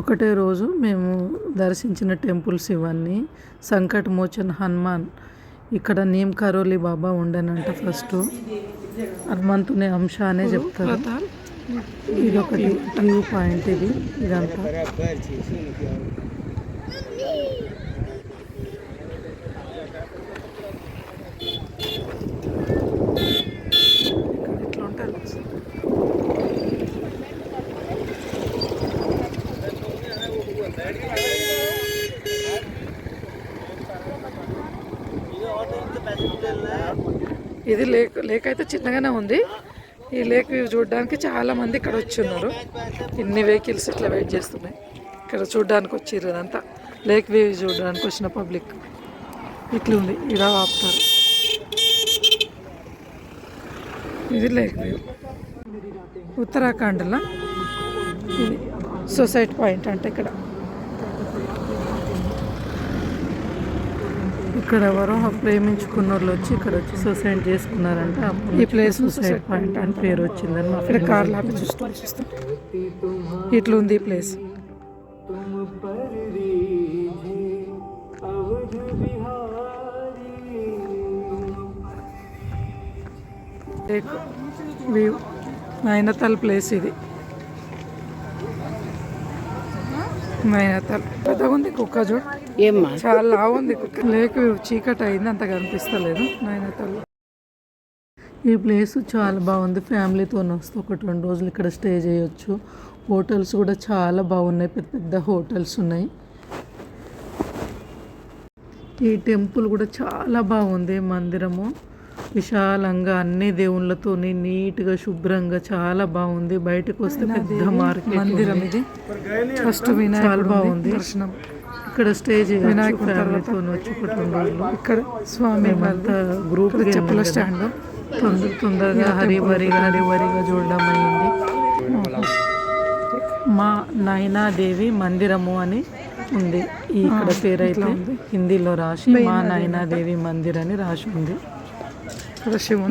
ఒకటే రోజు మేము దర్శించిన టెంపుల్స్ ఇవన్నీ. సంకట్ మోచన్ హనుమాన్. ఇక్కడ నీమ్ కరోలి బాబా ఉండేనంట ఫస్ట్ హనుమంతుని అంశ అనే చెప్తారు. ఇది ఒకటి వ్యూ పాయింట్ ఇది ఇదంతా. ఇది లేక్ లేక్ అయితే చిన్నగానే ఉంది. ఈ లేక్ వ్యూ చూడడానికి చాలా మంది ఇక్కడ వచ్చి ఉన్నారు ఇన్ని వెహికల్స్ ఇట్లా వెయిట్ చేస్తున్నాయి. ఇక్కడ చూడడానికి వచ్చిర్రు ఇదంతా. లేక్ వ్యూ చూడడానికి వచ్చిన పబ్లిక్. ఇట్లా ఉంది. ఇలా ఆపుతారు. ఇది లేక్ వ్యూ. ఉత్తరాఖండ్లో ఇది సొసైటీ పాయింట్ అంటే ఇక్కడ. ఇక్కడ ఎవరో ప్రేమించుకున్న వాళ్ళు వచ్చి ఇక్కడ వచ్చి సూసైడ్ చేసుకున్నారంట. ఈ ప్లేస్ సూసైడ్ పాయింట్ అని పేరు వచ్చిందని మా ఇక్కడ కార్ లాపి చూస్తాం చూస్తాం. ఇట్లా ఉంది ఈ ప్లేస్. వ్యూ నైనతల్ ప్లేస్ ఇది. నైనతల్ పెద్దగా ఉంది కుక్క చూడు. ఏమ్మా? చాలా లావు ఉంది. లేక చీకటి అయింది అంత కనిపిస్తలేదు ఈ ప్లేస్ చాలా బాగుంది. ఫ్యామిలీతో వస్తే ఒకటి రెండు రోజులు ఇక్కడ స్టే చేయొచ్చు. హోటల్స్ కూడా చాలా బాగున్నాయి. పెద్ద పెద్ద హోటల్స్ ఉన్నాయి. ఈ టెంపుల్ కూడా చాలా బాగుంది. మందిరము విశాలంగా అన్ని దేవుళ్ళతోని నీట్గా శుభ్రంగా చాలా బాగుంది. బయటకు వస్తే పెద్ద మార్కెట్ మందిరం ఇది. ఫస్ట్ వినాయక చాలా బాగుంది. దర్శనం. ఇక్కడ స్టే చేయొచ్చు వినాయక ఫ్యామిలీతో వచ్చి రోజులు ఇక్కడ స్వామి అంతా గ్రూప్ చెప్పుల స్టాండ్ తొందర తొందరగా హరిబరిగా హరిబరిగా చూడడం అయింది మా నైనాదేవి మందిరము అని ఉంది. ఇక్కడ పేరైతే హిందీలో రాసి మా నైనాదేవి మందిర్ అని రాసి ఉంది.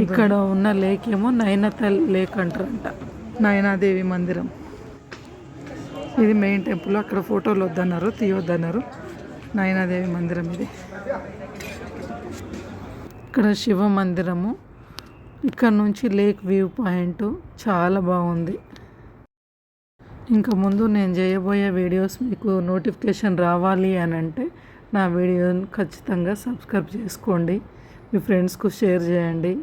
ఇక్కడ ఉన్న లేక్ ఏమో నైనతల్ లేక్ అంటారంట. నయనాదేవి మందిరం. ఇది మెయిన్ టెంపుల్. అక్కడ ఫోటోలు వద్దన్నారు తీయొద్దన్నారు. నయనాదేవి మందిరం ఇది. ఇక్కడ శివ మందిరము. ఇక్కడ నుంచి లేక్ వ్యూ పాయింట్ చాలా బాగుంది. ఇంకా ముందు నేను చేయబోయే వీడియోస్ మీకు నోటిఫికేషన్ రావాలి అని అంటే నా వీడియోని ఖచ్చితంగా సబ్స్క్రైబ్ చేసుకోండి. మీ ఫ్రెండ్స్కు షేర్ చేయండి.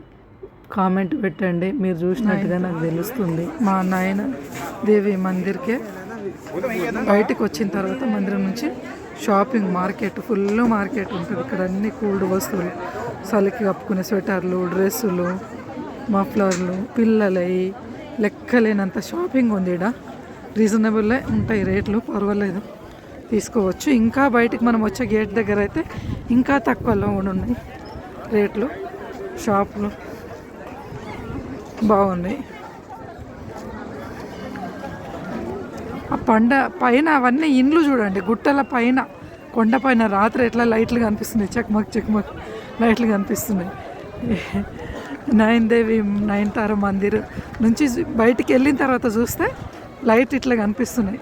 కామెంట్ పెట్టండి. మీరు చూసినట్టుగా నాకు తెలుస్తుంది. మా నాయన దేవి మందిర్కే బయటకు వచ్చిన తర్వాత మందిరం నుంచి షాపింగ్ మార్కెట్ ఫుల్ మార్కెట్ ఉంటుంది. ఇక్కడ అన్ని కూల్డ్ వస్తువులు. చలికి కప్పుకునే స్వెటర్లు డ్రెస్సులు మఫ్లర్లు పిల్లలవి లెక్కలేనంత షాపింగ్ ఉంది ఇక్కడ రీజనబుల్లే ఉంటాయి రేట్లు పర్వాలేదు. తీసుకోవచ్చు. ఇంకా బయటికి మనం వచ్చే గేట్ దగ్గర అయితే ఇంకా తక్కువలో కూడా ఉన్నాయి రేట్లు. షాపులు బాగున్నాయి. ఆ పండ పైన అవన్నీ ఇండ్లు చూడండి గుట్టల పైన కొండ పైన రాత్రి ఎట్లా లైట్లు కనిపిస్తున్నాయి. చక్మక్ చక్మక్ లైట్లు కనిపిస్తున్నాయి. నైన్ దేవి తార మందిర్ నుంచి బయటికి వెళ్ళిన తర్వాత చూస్తే లైట్ ఇట్లా కనిపిస్తున్నాయి.